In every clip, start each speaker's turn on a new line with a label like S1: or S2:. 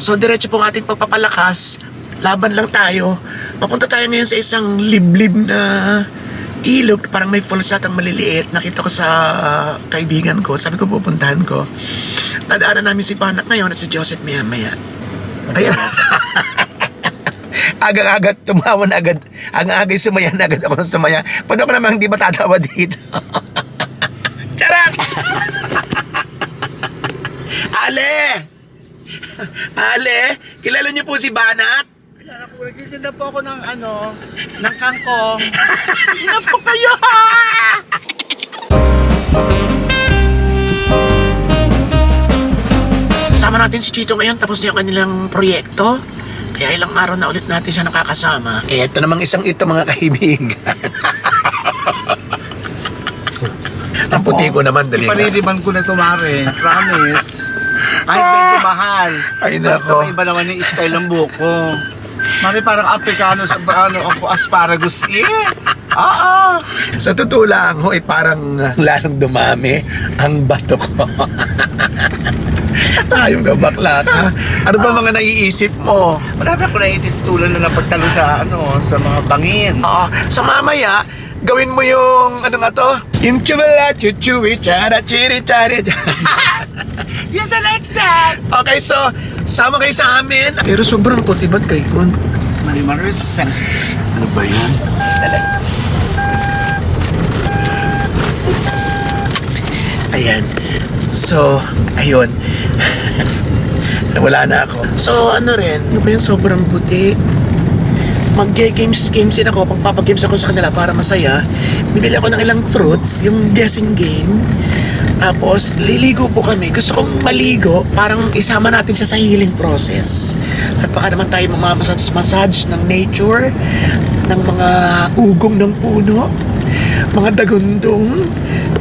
S1: So, diretso po ang ating pagpapalakas. Laban lang tayo. Papunta tayo ngayon sa isang liblib na ilog. Parang may falls yatang maliliit. Nakita ko sa kaibigan ko. Sabi ko, pupuntahan ko. Dadaanan namin si Panak ngayon at si Joseph maya-maya. Ayan. Agang-agad tumawa na agad. Agang-agad sumaya na agad ako ng sumaya. Paano ko naman hindi matatawa dito? Charot! Ale! Ale! Kilala niyo po si Banat?
S2: Kilala ko, nagtitinda po ako ng ano, ng kangkong.
S1: Ano po kayo? Kasama natin si Chito ngayon tapos yung kanilang proyekto. Kaya ilang araw na ulit natin siya nakakasama. Eh, ito namang isang ito mga kaibigan. Ang puti ko naman, dali.
S2: Ipaniriban ko na tumari, promise. Kahit medyo mahal.
S1: Ay,
S2: Basta
S1: nako.
S2: may iba naman yung style ng buhok ko. Mari parang Afrikano sa ano ako asparagus eh. Oo.
S1: Sa totoo lang, hoy, parang lalong dumami ang bato ko. Ayong ka bakla ka. Ano ba mga naiisip mo?
S2: Marami ako naitistulan na napagtalo sa ano, sa mga bangin.
S1: Oo, so mamaya, gawin mo yung, ano nga to? Yung chubala, chuchuwi, chara, chiri, chari.
S2: Like that!
S1: okay, so, sama kayo sa amin. Pero sobrang puti ba't kay Kun?
S2: Marimaris sense.
S1: Ano ba yan? Dali. Ayan. So, ayun. Wala na ako. So, ano rin, ano ba yung sobrang puti? Mag-games games din ako, pagpapagames ako sa kanila para masaya. Bibili ako ng ilang fruits, yung guessing game. Tapos, liligo po kami. Gusto kong maligo, parang isama natin siya sa healing process. At baka naman tayo mamamasage ng nature, ng mga ugong ng puno, mga dagundong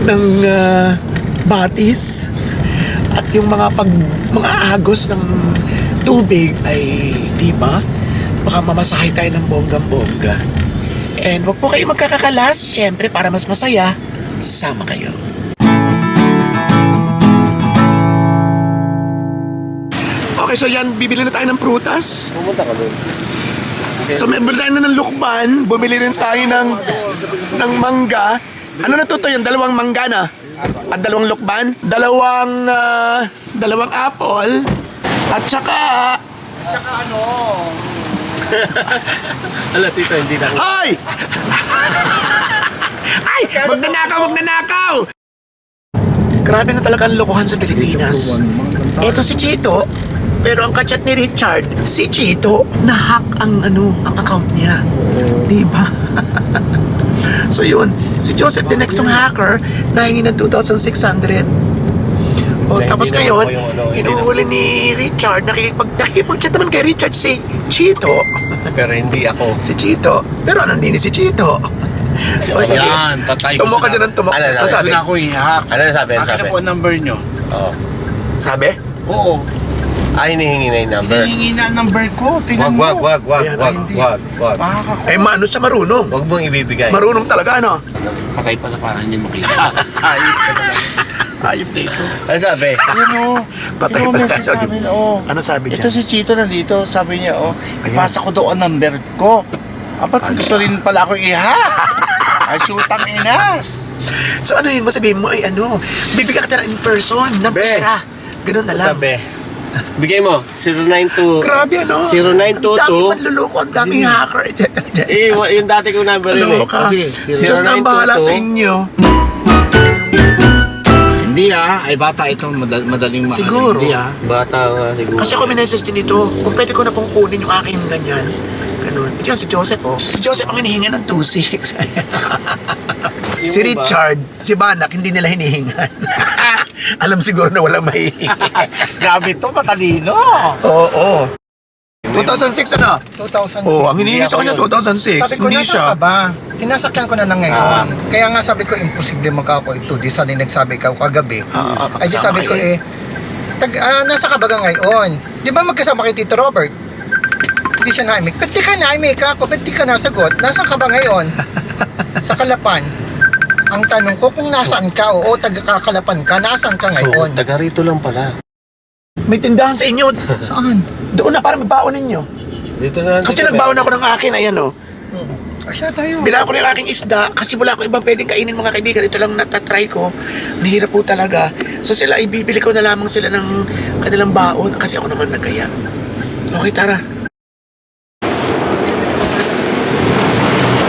S1: ng ah, batis, at yung mga pag mga agos ng tubig ay di ba? Baka mamasahe tayo ng bonggang-bongga. And wag po kayo magkakakalas, syempre para mas masaya, sama kayo. Okay, so yan, bibili na tayo ng prutas.
S2: Pumunta ka doon.
S1: So, may bumili tayo na ng lukban, bumili rin tayo ng, ng mangga. Ano na to to yun? Dalawang mangga na? At dalawang lukban? Dalawang, ah, dalawang apple. At saka,
S2: Tsaka ano,
S3: Ala, tito, hindi na.
S1: Hoy! Ay! Wag na nakaw, wag na nakaw! Grabe na talaga ang lokohan sa Pilipinas. Ito si Chito, pero ang kachat ni Richard, si Chito, na-hack ang ano, ang account niya. Di ba? so yun, si Joseph, the next tong hacker, nahingi ng 2,600. O,
S3: Hindi
S1: tapos ngayon,
S3: ano, hindi
S1: hinuhuli ni Richard, nakikipag, nakikipag-chat naman kay Richard si Chito.
S3: Pero hindi ako.
S1: Si Chito. Pero nandini si Chito. O sige.
S2: Yan, tatay ko
S1: Tumo ka din ng tumo.
S3: Ano,
S1: ano, sabi?
S2: Sabi na ako i-hack.
S3: Ano na sabi? Ano
S2: Akin
S3: sabi?
S2: na po ang number nyo.
S3: Oo.
S1: Sabi?
S2: Oo.
S3: Ah, hinihingi na yung number.
S2: Hinihingi na ang number ko.
S3: Wag,
S2: Tingnan mo.
S3: wag, wag, wag,
S1: Ayan,
S3: wag,
S2: hindi.
S3: wag, wag.
S2: Makakakuha.
S1: Eh, maano siya marunong.
S3: Wag mong ibibigay.
S1: Marunong talaga, ano?
S2: Patay pala para hindi makita. Ayop ka na lang.
S1: Ayop dito.
S3: Ano sabi?
S2: Yun o.
S1: Patay
S2: Ito
S1: pala.
S2: message sa amin, oh.
S1: Ano sabi
S2: Ito
S1: dyan?
S2: si Chito nandito, sabi niya, oh,
S1: Ayan.
S2: ipasa ko daw ang number ko. Apat
S1: Ano?
S2: gusto rin pala ako i-hack. Ay, shootang inas.
S1: So ano yun, masabihin mo ay ano, bibigyan ka in person ng
S3: Be.
S1: pera. Ganun na lang.
S3: Sabi. Bigay mo. 092.
S1: Grabe ano?
S3: 0922.
S1: Ang daming manluloko, ang daming hacker.
S3: Eh, yung dati kong number yun eh.
S1: Ano ka?
S2: Sige,
S1: Diyos na ang bahala sa inyo.
S2: Hindi ah, ay bata ito, madal- madaling maano.
S1: Siguro.
S2: Hindi ah.
S3: Bata nga siguro.
S1: Kasi ako minessage din ito, kung pwede ko na pong kunin yung aking ganyan. Ganun. Ito yan, si Joseph, oh. Si Joseph ang hinihinga ng 2.6.
S3: Yung
S1: si Richard, si Banak, hindi nila hinihingan. Alam siguro na walang mahihingi.
S2: Grabe to, matalino.
S1: Oo, oo. 2006 ano?
S4: 2006.
S1: Oo, ang hinihingi sa kanya
S3: Hindi ako
S1: 2006.
S4: Sabi ko,
S1: Hindi
S4: nasa
S1: siya.
S4: ka ba? Sinasakyan ko na ng ngayon. Kaya nga sabi ko, imposible magkako ito. Di sana nagsabi ka kagabi.
S1: Ah, ah,
S4: Ay di sabi ko eh, tag, ah, nasa ka ba ka ngayon? Di ba magkasama kay Tito Robert? Hindi siya naimik. Ba't di ka naimik ako? Ba't di ka nasagot? Nasaan ka ba ngayon? Sa Kalapan. Ang tanong ko kung nasaan ka, oo, taga Kalapan ka, nasaan ka
S3: So,
S4: ngayon?
S3: taga rito lang pala.
S1: May tindahan sa inyo.
S4: Saan?
S1: Doon na para mabaon ninyo.
S3: Dito na lang.
S1: Kasi
S3: dito,
S1: nagbaon ako ng akin, ayan o.
S4: Asya tayo.
S1: Binaan ko na yung aking isda kasi wala ko ibang pwedeng kainin mga kaibigan. Ito lang natatry ko. Mahirap po talaga. So sila, ibibili ko na lamang sila ng kanilang baon kasi ako naman nagaya. Okay, tara.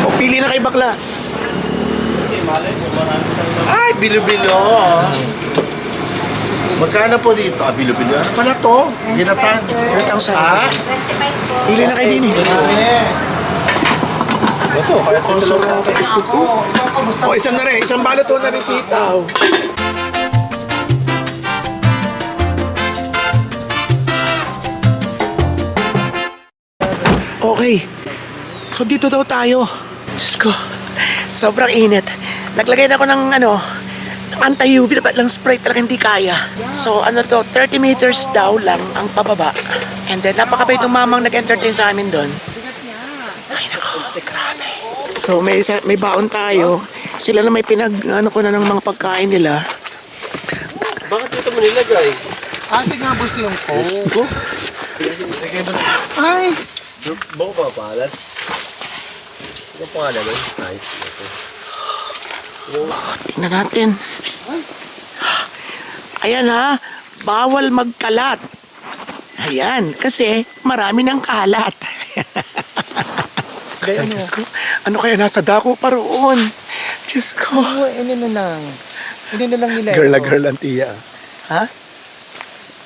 S1: O, pili na kay bakla.
S2: Bilo-bilo. Magkano po dito? Ah, bilo-bilo. Ano pala to? Ginatang.
S1: Ginatang sa-
S2: Ha?
S1: Pili na kay Dini.
S2: Ito, kaya ito lang.
S1: O, isang na rin. Isang balot na rin sitaw. Okay. So dito daw tayo. Diyos ko. Sobrang init. Naglagay na ako ng ano, anti-UV na lang spray talaga hindi kaya. So ano to, 30 meters daw lang ang pababa. And then napakabait ng mamang nag-entertain sa amin doon. Ay nako, grabe. So may isa- may baon tayo. Sila na may pinag ano ko na ng mga pagkain nila.
S3: Bakit dito mo nilagay?
S4: Ah, sige nga boss yung coke. Ay,
S3: Bako pa palat. Ano pangalan nun? Ay.
S1: Tingnan natin. Ayan ha, bawal magkalat. Ayan, kasi marami ng kalat. Kaya Diyos ko, ano kaya nasa dako pa roon? Diyos ko.
S4: oh, ano na lang. Hindi na lang nila.
S1: Girl na girl ang tiya. Ha?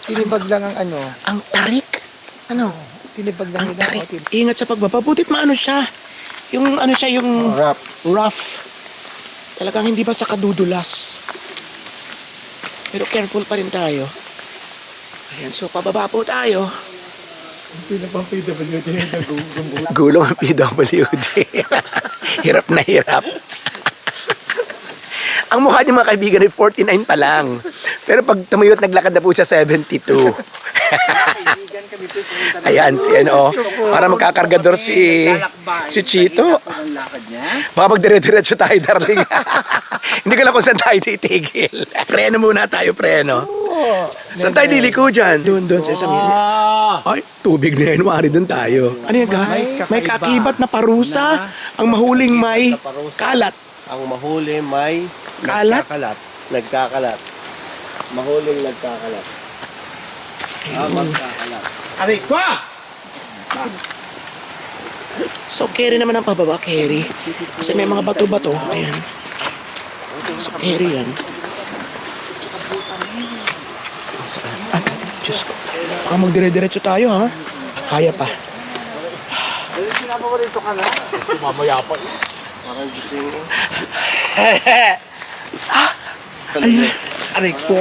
S4: Tinibag lang ang ano.
S1: Ang tarik. Ano?
S4: Tinibag lang
S1: Ang
S4: nila.
S1: tarik. Ingat sa pagbaba. Butit maano siya. Yung ano siya, yung
S4: Wrap.
S1: rough. Talagang hindi basta kadudulas. Pero careful pa rin tayo. Ayan, so pababa po tayo. Gulong ang PWD. hirap na hirap. ang mukha niya mga kaibigan ay 49 pa lang. Pero pag tumayo at naglakad na po siya 72. Ayan si ano, para magkakargador si si Chito. Baka magdire-diretso tayo, darling. Hindi ko lang kung saan tayo titigil. preno muna tayo, preno. Saan tayo liliko dyan? Doon, doon sa isang Ay, tubig na yan. Wari doon tayo. Ano yan, guys? May kakibat na parusa. Ang mahuling may kalat.
S3: Ang mahuli may
S1: Kalat?
S3: nagkakalat. Nagkakalat. Mahuling nagkakalat. Ah, magkakalat.
S2: Aray ko!
S1: So, carry naman ang pababa, carry. Kasi may mga bato-bato. Ayan. So, carry yan. Saan? Ah, Diyos ko. Baka magdire-diretso tayo, ha? Kaya pa. Ayan.
S2: Aray ko!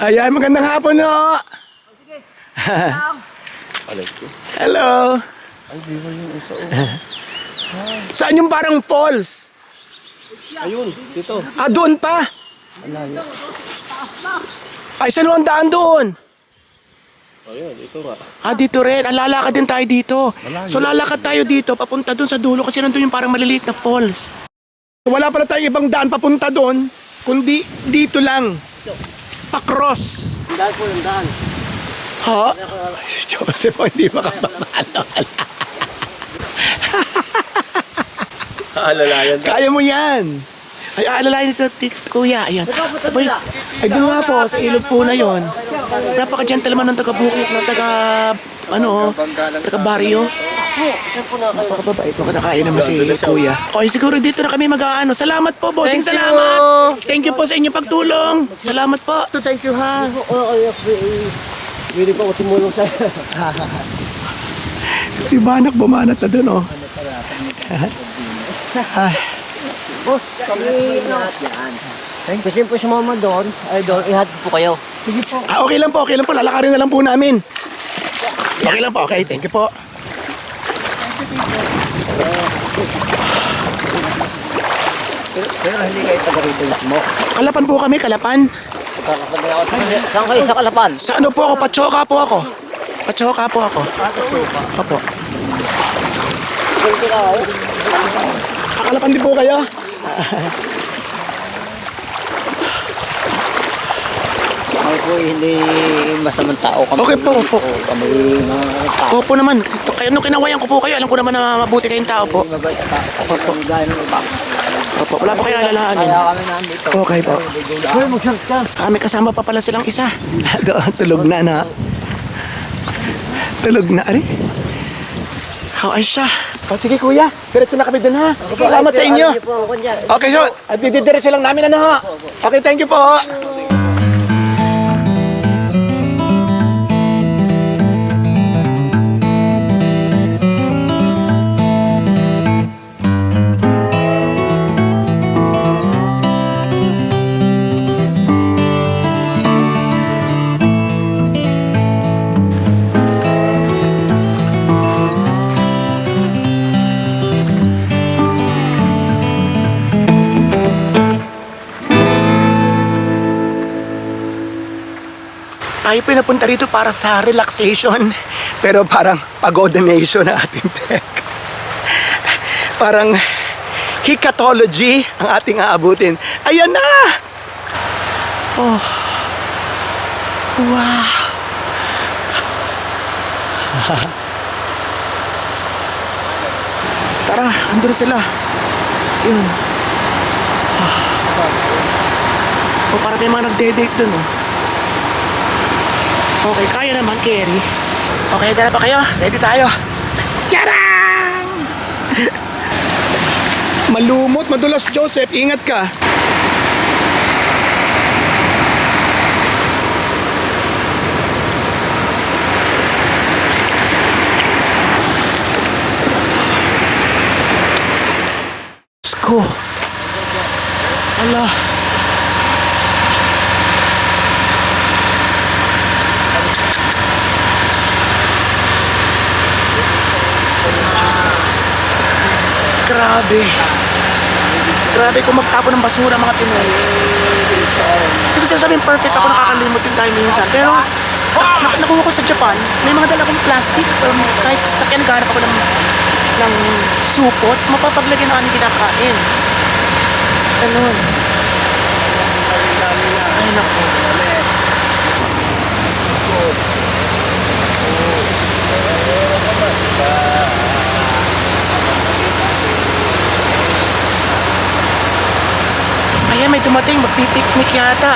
S1: Ayan, magandang hapon, no? Hello. Saan yung parang falls?
S3: Ayun, dito.
S1: Ah, doon pa? Ay, saan ang daan doon?
S3: Ayun, ito nga.
S1: Ah, dito rin. Ah, lalakad din tayo dito. So, lalakad tayo dito, papunta doon sa dulo kasi nandun yung parang maliliit na falls. Wala pala tayong ibang daan papunta doon, kundi dito lang. Pa-cross.
S3: Dahil po yung daan.
S1: Ha? Si Joseph, oh, hindi makapamalo.
S3: Alalayan.
S1: Kaya mo yan. Ay, aalalayan tit- kuya. Ayan. Ay, ay doon nga po, sa ilog po na yon. Napaka-gentleman ng taga-bukit, ng taga, ano, taga-baryo. Napakababait mo, nakakain naman si kuya. Okay, siguro dito na kami mag-ano. Salamat po, bossing,
S4: Thank you.
S1: salamat. Thank you po sa inyong pagtulong. Salamat po.
S4: Thank you ha.
S3: Pwede pa ako tumulong sa'yo.
S1: Si Banak bumanat na doon, oh. Ay,
S5: Kasi po sumama doon, ay doon, ihatid po kayo.
S1: Ah, okay lang po, okay lang po. Lalakarin na lang po namin. Okay lang po, okay. Thank you po.
S5: Pero hindi kayo taga rito mismo.
S1: Kalapan po kami, kalapan.
S5: Saan kayo sa Kalapan?
S1: Sa ano po ako? Pachoka po ako. Pachoka po ako. Opo. Kakalapan din po kayo.
S5: po hindi masamang tao kami.
S1: Okay po, opo.
S5: Kami mga tao.
S1: Opo naman. Kaya nung kinawayan ko po kayo, alam ko naman na mabuti kayong tao po.
S5: Mabait na tao. Opo.
S1: Wala pa kayo alalahanin.
S5: Kaya kami nandito.
S1: Okay po.
S5: Hoy, mag-short ka.
S1: Ah, may kasama pa pala silang isa. Doon, tulog na na. Tulog na, ari. How ay siya? O sige kuya, diretso na kami dun ha. Salamat sa inyo.
S5: Po.
S1: Okay, so, didiretso lang namin ano ha. Okay, thank you po. Tayo pinapunta rito para sa relaxation. Pero parang pagoda nation ang ating tek. Parang hikatology ang ating aabutin. Ayan na! Oh. Wow! Tara, andun sila. Yun. O, oh, parang may mga nagde-date dun, oh. Okay, kaya naman, Kerry. Okay, tara pa kayo. Ready tayo. Charang! Malumot, madulas, Joseph. Ingat ka. Sko. Ala. Grabe. Grabe kung magtapon ng basura mga Pinoy. Hindi ko sasabihin perfect ako nakakalimot din tayo minsan. Pero na, nakuha ko sa Japan, may mga dala kong plastic. Or kahit sa sakyan naghahanap ako ng, ng supot, mapapaglagyan na kami kinakain. Ganun. Ay naku. Ayan, may dumating. Magpipiknik yata.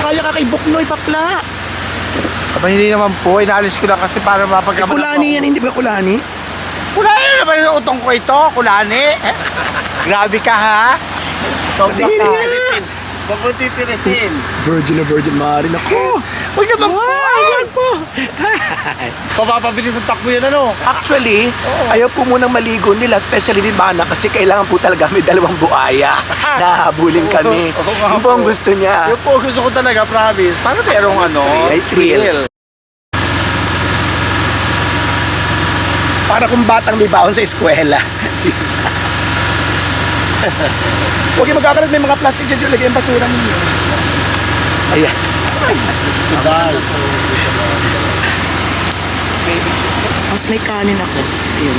S1: Kaya ka kay Buknoy, papla.
S2: Aba, hindi naman po. Inalis ko lang kasi para mapagkaman
S1: Kulani yan, hindi ba kulani?
S2: Kulani naman yung utong ko ito. Kulani. Eh, Grabe ka ha. Sobra
S1: Sige
S2: ka.
S1: nga.
S3: Papunti tirisin.
S1: Virgin na virgin, maaari ako.
S2: Huwag naman po.
S1: Ayan po.
S2: Papapabilis ang takbo yan ano.
S1: Actually, ayaw po munang maligo nila, especially ni Mana, kasi kailangan po talaga may dalawang buaya na habulin kami.
S2: Oo nga
S1: Yun po ang
S2: po.
S1: gusto niya.
S2: Yung po gusto ko talaga, promise. Para merong ano,
S1: Ay, thrill. Para kung batang may baon sa eskwela. Huwag yung magkakalat, may mga plastic dyan yung lagay ang basura ninyo. Ayan. Mas may kanin ako. Ayun.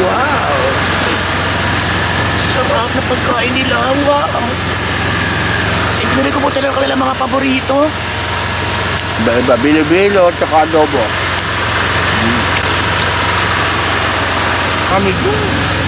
S1: Wow! Sarap na pagkain nila. Wow! Siguro ko po sila ang kanilang mga paborito.
S2: Iba-iba, bilo-bilo, tsaka adobo. Kami doon.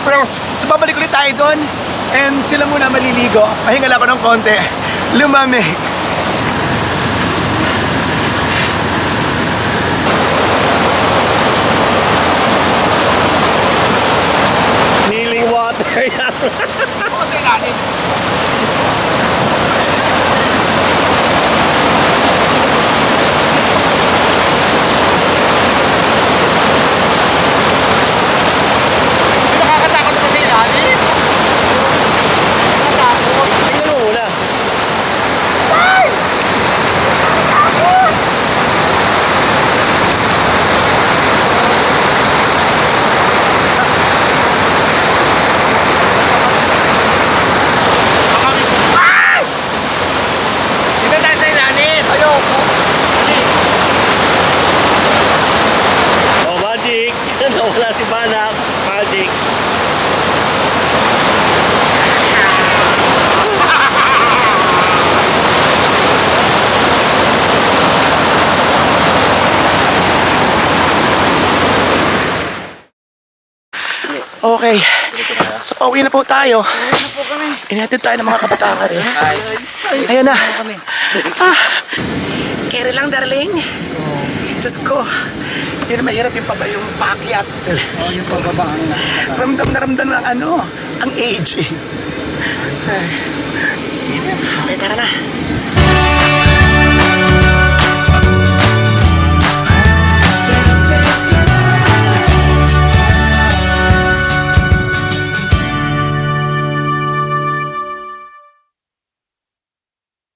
S1: Nakaka-refresh. So babalik ulit tayo doon. And sila muna maliligo. Pahingal ako ng konti. Lumamig.
S3: Kneeling water
S1: po tayo. Inatid tayo ng mga kapatakar eh. Ayan na. Ah, carry lang darling. Diyos ko. Hindi na mahirap yung paba yung paakyat.
S4: Oh, yung pababa ang
S1: Ramdam na ramdam ng ano, ang age eh. Ay, tara na.